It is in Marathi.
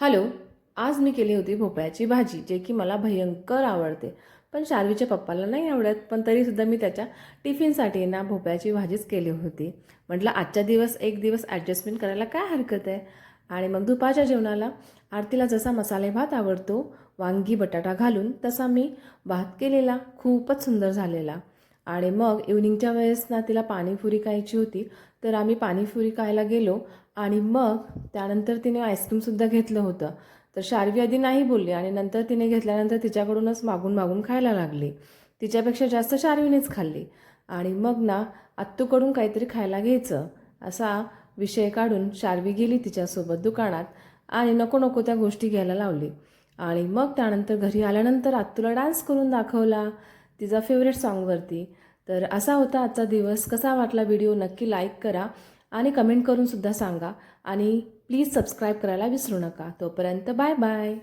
हॅलो आज मी केली होती भोपळ्याची भाजी जे की मला भयंकर आवडते. पण शार्वीच्या पप्पाला नाही आवडत पण तरीसुद्धा मी त्याच्या टिफिनसाठी ना भोपळ्याची भाजीच केली होती. म्हटलं आजच्या दिवस एक दिवस ॲडजस्टमेंट करायला काय हरकत आहे? आणि मग दुपारच्या जेवणाला आरतीला जसा मसाले भात आवडतो वांगी बटाटा घालून तसा मी भात केलेला खूपच सुंदर झालेला. आणि मग इव्हनिंगच्या वेळेस ना तिला पाणीपुरी खायची होती तर आम्ही पाणीपुरी खायला गेलो आणि मग त्यानंतर तिने आईस्क्रीमसुद्धा घेतलं होतं. तर शार्वी आधी नाही बोलली आणि नंतर तिने घेतल्यानंतर तिच्याकडूनच मागून मागून खायला लागली. तिच्यापेक्षा जास्त शार्वीनेच खाल्ली. आणि मग ना आत्तूकडून काहीतरी खायला घ्यायचं असा विषय काढून शार्वी गेली तिच्यासोबत दुकानात आणि नको नको त्या गोष्टी घ्यायला लावली. आणि मग त्यानंतर घरी आल्यानंतर आत्तूला डान्स करून दाखवला. तिचा फेवरेट सॉन्गवरती तर असा होता आजचा दिवस. कसा वाटला व्हिडिओ नक्की लाईक करा आणि कमेंट करूनसुद्धा सांगा. आणि प्लीज सबस्क्राईब करायला विसरू नका. तोपर्यंत बाय बाय